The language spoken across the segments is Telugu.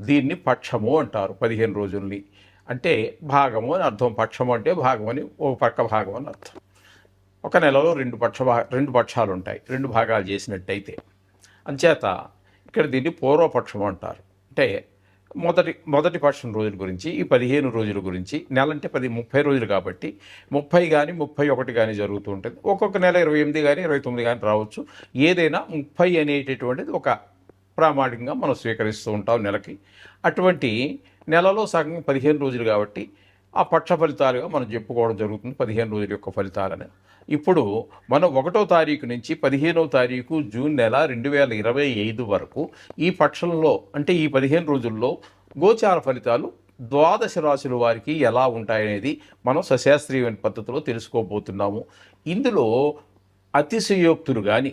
దీన్ని పక్షము అంటారు పదిహేను రోజుల్ని. అంటే భాగము అని అర్థం. పక్షము అంటే భాగం అని ఒక పక్క భాగం అని అర్థం. ఒక నెలలో రెండు పక్ష భా- రెండు పక్షాలు ఉంటాయి రెండు భాగాలు చేసినట్టయితే. అంచేత ఇక్కడ దీన్ని పూర్వపక్షం అంటారు. అంటే మొదటి మొదటి పక్షం రోజుల గురించి ఈ పదిహేను రోజుల గురించి నెల అంటే పది ముప్పై రోజులు కాబట్టి ముప్పై కానీ ముప్పై ఒకటి కానీ జరుగుతూ ఉంటుంది. ఒక్కొక్క నెల ఇరవై ఎనిమిది కానీ ఇరవై తొమ్మిది కానీ రావచ్చు. ఏదైనా ముప్పై అనేటటువంటిది ఒక ప్రామాణికంగా మనం స్వీకరిస్తూ ఉంటాం నెలకి. అటువంటి నెలలో సగం పదిహేను రోజులు కాబట్టి ఆ పక్ష ఫలితాలుగా మనం చెప్పుకోవడం జరుగుతుంది పదిహేను రోజుల యొక్క ఫలితాలని. ఇప్పుడు మనం ఒకటో తారీఖు నుంచి పదిహేనవ తారీఖు జూన్ నెల రెండు వేల ఇరవై ఐదు వరకు ఈ పక్షంలో అంటే ఈ పదిహేను రోజుల్లో గోచార ఫలితాలు ద్వాదశ రాశుల వారికి ఎలా ఉంటాయనేది మనం సశాస్త్రీయమైన పద్ధతిలో తెలుసుకోబోతున్నాము. ఇందులో అతిశయోక్తులు కానీ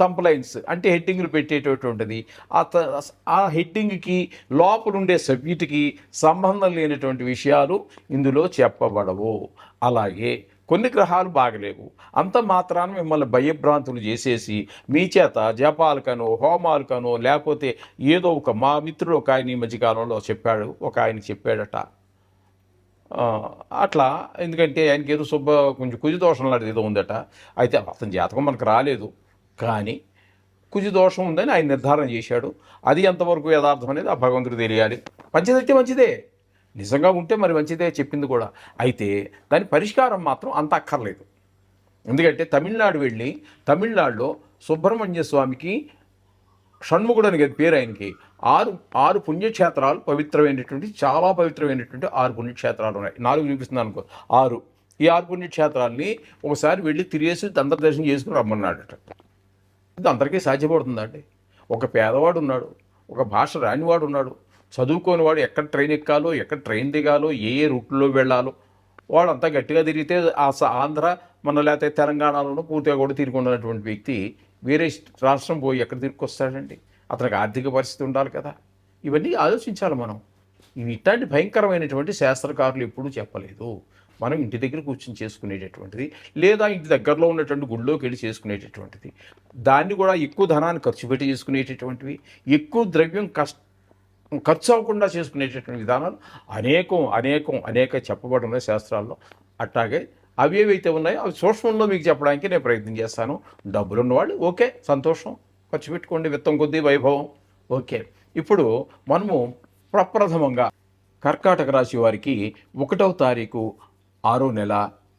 కంప్లైంట్స్ అంటే హెడ్డింగ్లు పెట్టేటటువంటిది. ఆ ఆ హెడ్డింగ్కి లోపల ఉండే సబ్జెక్టుకి సంబంధం లేనటువంటి విషయాలు ఇందులో చెప్పబడవు. అలాగే కొన్ని గ్రహాలు బాగలేవు. అంత మాత్రాన మిమ్మల్ని భయభ్రాంతులు చేసేసి మీ చేత జపాలకనో హోమాలకనో లేకపోతే ఏదో ఒక మా మిత్రుడు ఒక ఆయన ఈ మధ్యకాలంలో చెప్పాడు ఒక ఆయన చెప్పాడట. అట్లా ఎందుకంటే ఆయనకి ఏదో శుభ కొంచెం కుజి దోషం లాంటిది ఏదో ఉందట. అయితే అతని జాతకం మనకు రాలేదు. కానీ కుజి దోషం ఉందని ఆయన నిర్ధారణ చేశాడు. అది ఎంతవరకు యథార్థం అనేది ఆ భగవంతుడు తెలియాలి. మంచిదంటే మంచిదే. నిజంగా ఉంటే మరి మంచిదే చెప్పింది కూడా. అయితే దాని పరిష్కారం మాత్రం అంత అక్కర్లేదు. ఎందుకంటే తమిళనాడు వెళ్ళి తమిళనాడులో సుబ్రహ్మణ్య స్వామికి షణ్ముగుడు అని కదా పేరు ఆయనకి ఆరు ఆరు పుణ్యక్షేత్రాలు పవిత్రమైనటువంటి చాలా పవిత్రమైనటువంటి ఆరు పుణ్యక్షేత్రాలు ఉన్నాయి. నాలుగు చూపిస్తున్నాను అనుకో ఆరు. ఈ ఆరు పుణ్యక్షేత్రాలని ఒకసారి వెళ్ళి తిరిగేసి దర్శనం చేసుకుని రమ్మన్నాడట. ఇది అందరికీ సాధ్యపడుతుందండి ఒక పేదవాడు ఉన్నాడు ఒక భాష రానివాడు ఉన్నాడు చదువుకోని వాడు ఎక్కడ ట్రైన్ ఎక్కాలో ఎక్కడ ట్రైన్ దిగాలో ఏ ఏ రూట్లో వెళ్ళాలో వాడు అంతా గట్టిగా తిరిగితే ఆ ఆంధ్ర మన లేకపోతే తెలంగాణలోనూ పూర్తిగా కూడా తిరిగి వ్యక్తి వేరే రాష్ట్రం పోయి ఎక్కడ తిరిగి వస్తాడండి అతనికి ఆర్థిక పరిస్థితి ఉండాలి కదా. ఇవన్నీ ఆలోచించాలి మనం. ఇవి ఇట్లాంటి భయంకరమైనటువంటి శాస్త్రకారులు ఎప్పుడూ చెప్పలేదు. మనం ఇంటి దగ్గర కూర్చొని చేసుకునేటటువంటిది లేదా ఇంటి దగ్గరలో ఉన్నటువంటి గుళ్ళోకి వెళ్ళి చేసుకునేటటువంటిది. దాన్ని కూడా ఎక్కువ ధనాన్ని ఖర్చు పెట్టి చేసుకునేటటువంటివి ఎక్కువ ద్రవ్యం కష్ట ఖర్చు అవ్వకుండా చేసుకునేటటువంటి విధానాలు అనేకం అనేకం అనేక చెప్పబడిన శాస్త్రాల్లో. అట్లాగే అవి ఏవైతే ఉన్నాయో అవి సూక్ష్మంలో మీకు చెప్పడానికి నేను ప్రయత్నం చేస్తాను. డబ్బులు ఉన్నవాళ్ళు ఓకే సంతోషం. ఖర్చు పెట్టుకోండి విత్తం కొద్దీ వైభవం. ఓకే. ఇప్పుడు మనము ప్రప్రథమంగా కర్కాటక రాశి వారికి ఒకటవ తారీఖు ఆరో నెల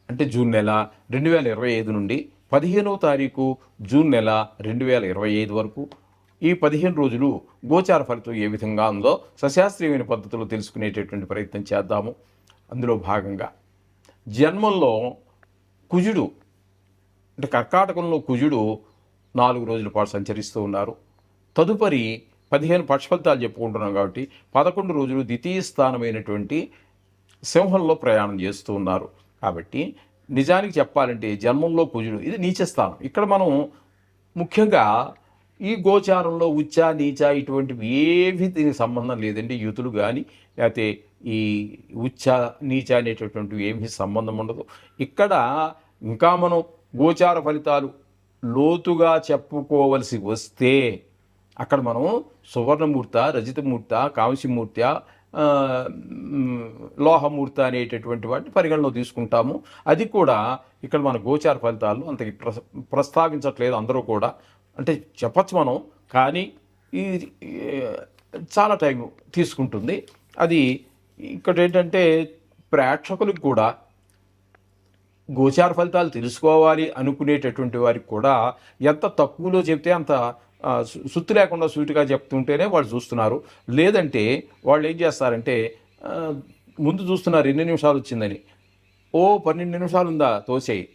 అంటే జూన్ నెల రెండు వేల ఇరవై ఐదు నుండి పదిహేనవ తారీఖు జూన్ నెల రెండు వేల ఇరవై ఐదు వరకు ఈ పదిహేను రోజులు గోచార ఫలితం ఏ విధంగా ఉందో సశాస్త్రీయమైన పద్ధతిలో తెలుసుకునేటటువంటి ప్రయత్నం చేద్దాము. అందులో భాగంగా జన్మంలో కుజుడు అంటే కర్కాటకంలో కుజుడు నాలుగు రోజుల పాటు సంచరిస్తూ ఉన్నారు. తదుపరి పదిహేను పక్ష ఫలితాలు చెప్పుకుంటున్నాం కాబట్టి పదకొండు రోజులు ద్వితీయ స్థానమైనటువంటి సింహంలో ప్రయాణం చేస్తూ ఉన్నారు. కాబట్టి నిజానికి చెప్పాలంటే జన్మంలో కుజుడు ఇది నీచస్థానం ఇక్కడ మనం ముఖ్యంగా ఈ గోచారంలో ఉచ్చ నీచ ఇటువంటివి ఏవి దీనికి సంబంధం లేదండి. యూతులు కానీ లేకపోతే ఈ ఉచ్చ నీచ అనేటటువంటివి ఏమి సంబంధం ఉండదు. ఇక్కడ ఇంకా మనం గోచార ఫలితాలు లోతుగా చెప్పుకోవలసి వస్తే అక్కడ మనం సువర్ణమూర్త రజితమూర్త కాంస్యమూర్త లోహమూర్త అనేటటువంటి వాటిని పరిగణలో తీసుకుంటాము. అది కూడా ఇక్కడ మన గోచార ఫలితాలు అంత ప్ర- ప్రస్తావించట్లేదు అందరూ కూడా. అంటే చెప్పచ్చు మనం కానీ ఈ చాలా టైం తీసుకుంటుంది. అది ఇక్కడ ఏంటంటే ప్రేక్షకులకు కూడా గోచార ఫలితాలు తెలుసుకోవాలి అనుకునేటటువంటి వారికి కూడా ఎంత తక్కువలో చెప్తే అంత సుత్తి లేకుండా స్వీట్గా చెప్తుంటేనే వాళ్ళు చూస్తున్నారు. లేదంటే వాళ్ళు ఏం చేస్తారంటే ముందు చూస్తున్నారు ఎన్ని నిమిషాలు వచ్చిందని. ఓ పన్నెండు నిమిషాలు ఉందా? తోసేయి.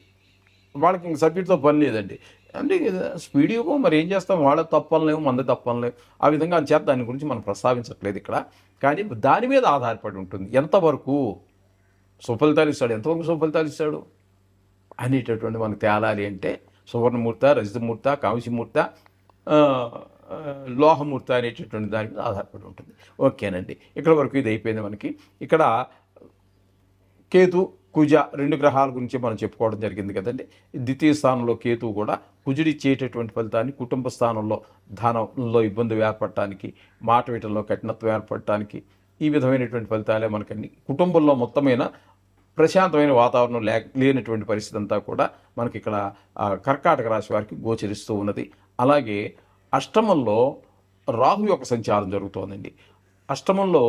వాళ్ళకి ఇంక సబ్జెక్ట్తో పని లేదండి. అంటే స్పీడ్గా మరి ఏం చేస్తాం? వాళ్ళ తప్పనలేము మంద తప్పనలేము ఆ విధంగా చేత దాని గురించి మనం ప్రస్తావించట్లేదు ఇక్కడ. కానీ దాని మీద ఆధారపడి ఉంటుంది. ఎంతవరకు సుఫలితాలు ఇస్తాడు? ఎంతవరకు సుఫలితాలు ఇస్తాడు? అనేటటువంటి మనకు తేలాలి అంటే సువర్ణమూర్త రజితమూర్త కాంస్యమూర్త లోహమూర్తి అనేటటువంటి దాని మీద ఆధారపడి ఉంటుంది. ఓకేనండి. ఇక్కడ వరకు ఇది అయిపోయింది మనకి. ఇక్కడ కేతు కుజ రెండు గ్రహాల గురించి మనం చెప్పుకోవడం జరిగింది కదండి. ద్వితీయ స్థానంలో కేతువు కూడా కుజుడిచ్చేటటువంటి ఫలితాన్ని కుటుంబ స్థానంలో ధనంలో ఇబ్బంది ఏర్పడటానికి మాట వీటంలో కఠినత్వం ఏర్పడటానికి ఈ విధమైనటువంటి ఫలితాలే మనకన్ని. కుటుంబంలో మొత్తమైన ప్రశాంతమైన వాతావరణం లే లేనటువంటి పరిస్థితి అంతా కూడా మనకి ఇక్కడ కర్కాటక రాశి వారికి గోచరిస్తూ ఉన్నది. అలాగే అష్టమంలో రాహు యొక్క సంచారం జరుగుతోందండి. అష్టమంలో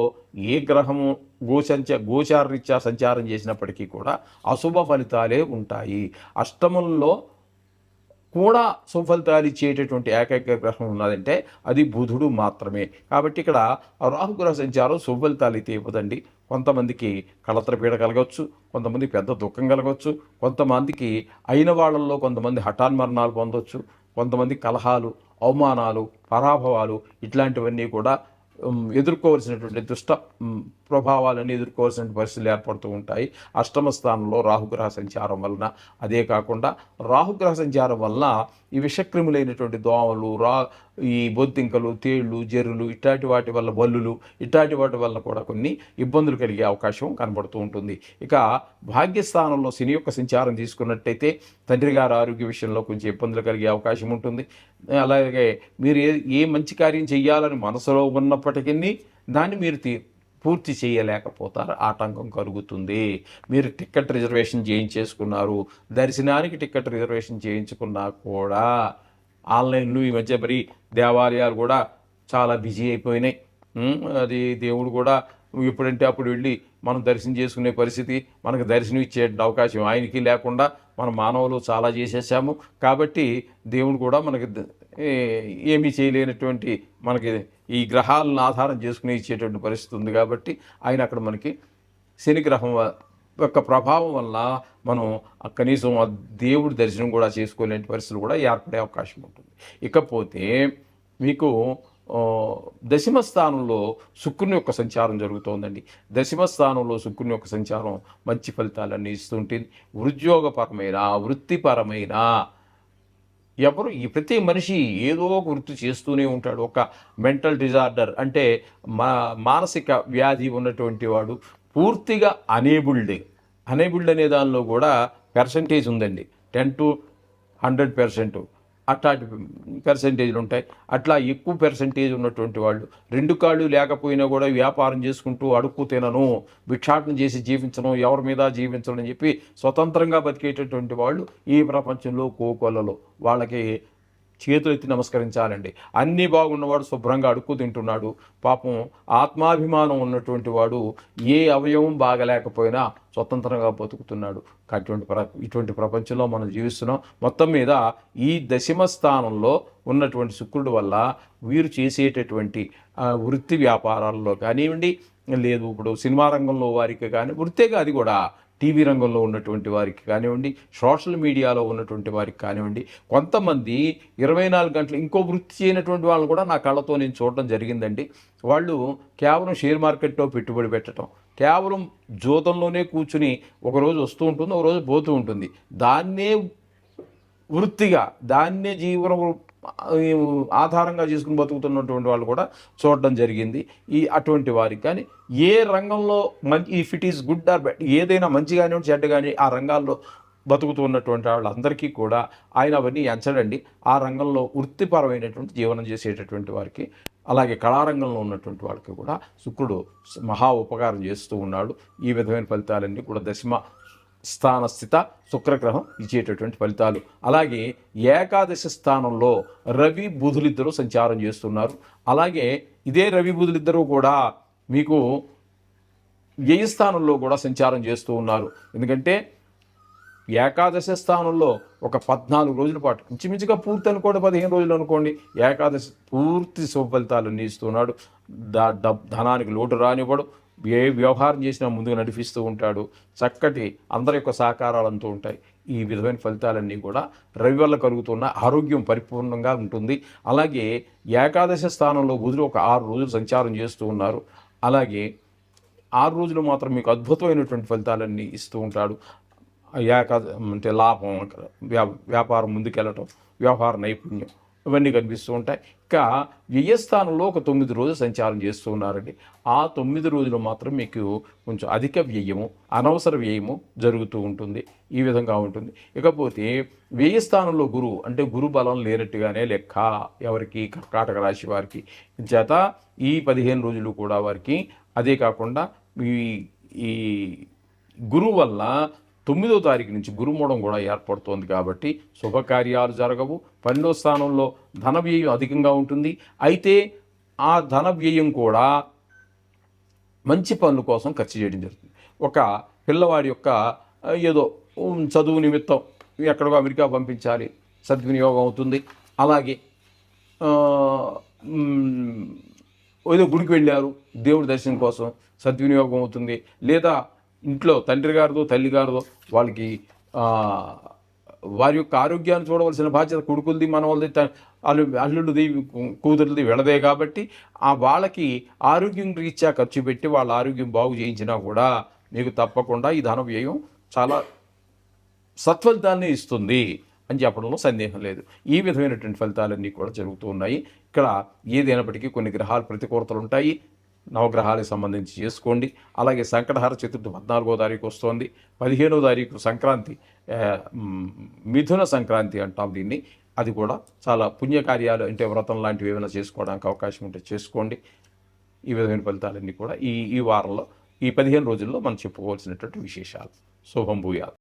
ఏ గ్రహము గోచంచ గోచారరీత్యా సంచారం చేసినప్పటికీ కూడా అశుభ ఫలితాలే ఉంటాయి. అష్టమంలో కూడా సుఫలితాలు ఇచ్చేటటువంటి ఏకైక గ్రహం ఉన్నదంటే అది బుధుడు మాత్రమే. కాబట్టి ఇక్కడ రాహుగ్రహ సంచారం సుఫలితాలు అయితే ఇవ్వదండి. కొంతమందికి కళత్రపీడ కలగవచ్చు కొంతమంది పెద్ద దుఃఖం కలగవచ్చు కొంతమందికి అయిన వాళ్ళల్లో కొంతమంది హఠాన్మరణాలు పొందవచ్చు కొంతమంది కలహాలు అవమానాలు పరాభవాలు ఇట్లాంటివన్నీ కూడా ఎదుర్కోవలసినటువంటి ఎదుర్కోవాల్సినటువంటి దుష్ట ప్రభావాలను ఎదుర్కోవాల్సిన పరిస్థితులు ఏర్పడుతూ ఉంటాయి. అష్టమ స్థానంలో రాహుగ్రహ సంచారం వలన. అదే కాకుండా రాహుగ్రహ సంచారం వలన ఈ విషక్రిములైనటువంటి దోమలు రా ఈ బొద్దింకలు తేళ్ళు జెర్రులు ఇట్లాంటి వాటి వల్ల బల్లులు ఇట్లాంటి వాటి వల్ల కూడా కొన్ని ఇబ్బందులు కలిగే అవకాశం కనబడుతూ ఉంటుంది. ఇక భాగ్యస్థానంలో శని యొక్క సంచారం తీసుకున్నట్టయితే తండ్రి గారి ఆరోగ్య విషయంలో కొంచెం ఇబ్బందులు కలిగే అవకాశం ఉంటుంది. అలాగే మీరు ఏ ఏ మంచి కార్యం చేయాలని మనసులో ఉన్నప్పటికీ దాన్ని మీరు తీ పూర్తి చేయలేకపోతారు. ఆటంకం కలుగుతుంది. మీరు టికెట్ రిజర్వేషన్ చేయించేసుకున్నారు. దర్శనానికి టికెట్ రిజర్వేషన్ చేయించుకున్నా కూడా ఆన్లైన్లో ఈ మధ్య మరి దేవాలయాలు కూడా చాలా బిజీ అయిపోయినాయి. అది దేవుడు కూడా ఎప్పుడంటే అప్పుడు వెళ్ళి మనం దర్శనం చేసుకునే పరిస్థితి మనకు దర్శనం ఇచ్చే అవకాశం ఆయనకి లేకుండా మన మానవులు చాలా చేసేసాము. కాబట్టి దేవుడు కూడా మనకి ఏమీ చేయలేనటువంటి మనకి ఈ గ్రహాలను ఆధారం చేసుకుని ఇచ్చేటువంటి పరిస్థితి ఉంది కాబట్టి ఆయన అక్కడ మనకి శని గ్రహం యొక్క ప్రభావం వల్ల మనం కనీసం ఆ దేవుడి దర్శనం కూడా చేసుకోలేని పరిస్థితులు కూడా ఏర్పడే అవకాశం ఉంటుంది. ఇకపోతే మీకు దశమ స్థానంలో శుక్రుని యొక్క సంచారం జరుగుతోందండి. దశమ స్థానంలో శుక్రుని యొక్క సంచారం మంచి ఫలితాలన్నీ ఇస్తుంటుంది. ఉద్యోగపరమైన వృత్తిపరమైన ఎవరు ఈ ప్రతి మనిషి ఏదో ఒక వృత్తి చేస్తూనే ఉంటాడు. ఒక మెంటల్ డిజార్డర్ అంటే మా మానసిక వ్యాధి ఉన్నటువంటి వాడు పూర్తిగా అనేబుల్డ్. అనేబుల్డ్ అనే దానిలో కూడా పర్సంటేజ్ ఉందండి. Ten to hundred percent. అట్లాంటి పర్సంటేజ్లు ఉంటాయి. అట్లా ఎక్కువ పర్సంటేజ్ ఉన్నటువంటి వాళ్ళు రెండు కాళ్ళు లేకపోయినా కూడా వ్యాపారం చేసుకుంటూ అడుక్కు తినను భిక్షాటన చేసి జీవించను ఎవరి మీద జీవించను అని చెప్పి స్వతంత్రంగా బతికేటటువంటి వాళ్ళు ఈ ప్రపంచంలో కోకొల్లలో. వాళ్ళకి చేతులు ఎత్తి నమస్కరించాలండి. అన్నీ బాగున్నవాడు శుభ్రంగా అడుక్కు తింటున్నాడు. పాపం ఆత్మాభిమానం ఉన్నటువంటి వాడు ఏ అవయవం బాగలేకపోయినా స్వతంత్రంగా బతుకుతున్నాడు. అటువంటి ప్ర ఇటువంటి ప్రపంచంలో మనం జీవిస్తున్నాం. మొత్తం మీద ఈ దశమ స్థానంలో ఉన్నటువంటి శుక్రుడు వల్ల వీరు చేసేటటువంటి వృత్తి వ్యాపారాల్లో కానివ్వండి లేదు ఇప్పుడు సినిమా రంగంలో వారికి కానీ వృత్తిగా అది కూడా టీవీ రంగంలో ఉన్నటువంటి వారికి కానివ్వండి సోషల్ మీడియాలో ఉన్నటువంటి వారికి కానివ్వండి కొంతమంది ఇరవై నాలుగు గంటలు ఇంకో వృత్తి చేయనటువంటి వాళ్ళు కూడా నా కళ్ళతో నేను చూడడం జరిగిందండి. వాళ్ళు కేవలం షేర్ మార్కెట్లో పెట్టుబడి పెట్టడం కేవలం జూతంలోనే కూర్చుని ఒకరోజు వస్తూ ఉంటుంది ఒకరోజు పోతూ ఉంటుంది. దాన్నే వృత్తిగా దాన్నే జీవన ఆధారంగా చేసుకుని బతుకుతున్నటువంటి వాళ్ళు కూడా చూడడం జరిగింది. ఈ అటువంటి వారికి కానీ ఏ రంగంలో మంచి if it is good or bad ఏదైనా మంచి కానివ్వండి చెడ్డ కానీ ఆ రంగాల్లో బతుకుతూ ఉన్నటువంటి వాళ్ళందరికీ కూడా ఆయన అవన్నీ ఎంచడండి. ఆ రంగంలో వృత్తిపరమైనటువంటి జీవనం చేసేటటువంటి వారికి అలాగే కళారంగంలో ఉన్నటువంటి వాళ్ళకి కూడా శుక్రుడు మహా ఉపకారం చేస్తూ ఉన్నాడు. ఈ విధమైన ఫలితాలన్నీ కూడా దశమ స్థాన స్థిత శుక్రగ్రహం ఇచ్చేటటువంటి ఫలితాలు. అలాగే ఏకాదశి స్థానంలో రవి బుధులిద్దరూ సంచారం చేస్తున్నారు. అలాగే ఇదే రవి బుధులిద్దరూ కూడా మీకు వ్యయ స్థానంలో కూడా సంచారం చేస్తూ ఉన్నారు. ఎందుకంటే ఏకాదశి స్థానంలో ఒక పద్నాలుగు రోజుల పాటు ఇంచుమించుగా పూర్తి అనుకోండి పదిహేను రోజులు అనుకోండి ఏకాదశి పూర్తి శుభ ఫలితాలన్నీ ఇస్తున్నాడు దా ధనానికి లోటు రానివ్వడు. ఏ వ్యవహారం చేసినా ముందుకు నడిపిస్తూ ఉంటాడు. చక్కటి అందరి యొక్క సహకారాలంతూ ఉంటాయి. ఈ విధమైన ఫలితాలన్నీ కూడా రవి వల్ల కలుగుతున్న ఆరోగ్యం పరిపూర్ణంగా ఉంటుంది. అలాగే ఏకాదశి స్థానంలో బుధుడు ఒక ఆరు రోజులు సంచారం చేస్తూ ఉన్నారు. అలాగే ఆరు రోజులు మాత్రం మీకు అద్భుతమైనటువంటి ఫలితాలన్నీ ఇస్తూ ఉంటాడు. ఏకా అంటే లాభం వ్యా వ్యాపారం ముందుకెళ్ళటం వ్యవహార నైపుణ్యం ఇవన్నీ కనిపిస్తూ ఉంటాయి. ఇంకా వ్యయస్థానంలో ఒక తొమ్మిది రోజులు సంచారం చేస్తూ ఉన్నారండి. ఆ తొమ్మిది రోజులు మాత్రం మీకు కొంచెం అధిక వ్యయము అనవసర వ్యయము జరుగుతూ ఉంటుంది. ఈ విధంగా ఉంటుంది. ఇకపోతే వ్యయస్థానంలో గురువు అంటే గురు బలం లేనట్టుగానే లెక్క ఎవరికి కర్కాటక రాశి వారికి. చేత ఈ పదిహేను రోజులు కూడా వారికి అదే కాకుండా ఈ ఈ గురువు వల్ల తొమ్మిదో తారీఖు నుంచి గురుమూడం కూడా ఏర్పడుతోంది కాబట్టి శుభకార్యాలు జరగవు. పన్నెండో స్థానంలో ధన వ్యయం అధికంగా ఉంటుంది. అయితే ఆ ధన వ్యయం కూడా మంచి పనుల కోసం ఖర్చు చేయడం జరుగుతుంది. ఒక పిల్లవాడి యొక్క ఏదో చదువు నిమిత్తం ఎక్కడికో అమెరికా పంపించాలి. సద్వినియోగం అవుతుంది. అలాగే ఏదో గుడికి వెళ్ళారు. దేవుడి దర్శనం కోసం సద్వినియోగం అవుతుంది. లేదా ఇంట్లో తండ్రి గారిదో తల్లి గారిదో వాళ్ళకి వారి యొక్క ఆరోగ్యాన్ని చూడవలసిన బాధ్యత కొడుకులది మనవలది త- అల్లు అల్లుడిది కూతురుది వెళ్ళదే కాబట్టి ఆ వాళ్ళకి ఆరోగ్యం రీత్యా ఖర్చు పెట్టి వాళ్ళ ఆరోగ్యం బాగు చేయించినా కూడా మీకు తప్పకుండా ఈ ధన వ్యయం చాలా సత్ఫలితాన్ని ఇస్తుంది అని చెప్పడంలో సందేహం లేదు. ఈ విధమైనటువంటి ఫలితాలన్నీ కూడా జరుగుతూ ఉన్నాయి. ఇక్కడ ఏదైనప్పటికీ కొన్ని గ్రహాలు ప్రతికూలతలు ఉంటాయి. నవగ్రహాలకు సంబంధించి చేసుకోండి. అలాగే సంకటహార చతుర్థి పద్నాలుగో తారీఖు వస్తోంది. పదిహేనో తారీఖు సంక్రాంతి మిథున సంక్రాంతి అంటాం దీన్ని. అది కూడా చాలా పుణ్యకార్యాలు అంటే వ్రతం లాంటివి ఏమైనా చేసుకోవడానికి అవకాశం ఉంటే చేసుకోండి. ఈ విధమైన ఫలితాలన్నీ కూడా ఈ ఈ వారంలో ఈ పదిహేను రోజుల్లో మనం చెప్పుకోవాల్సినటువంటి విశేషాలు. శుభం భూయాలు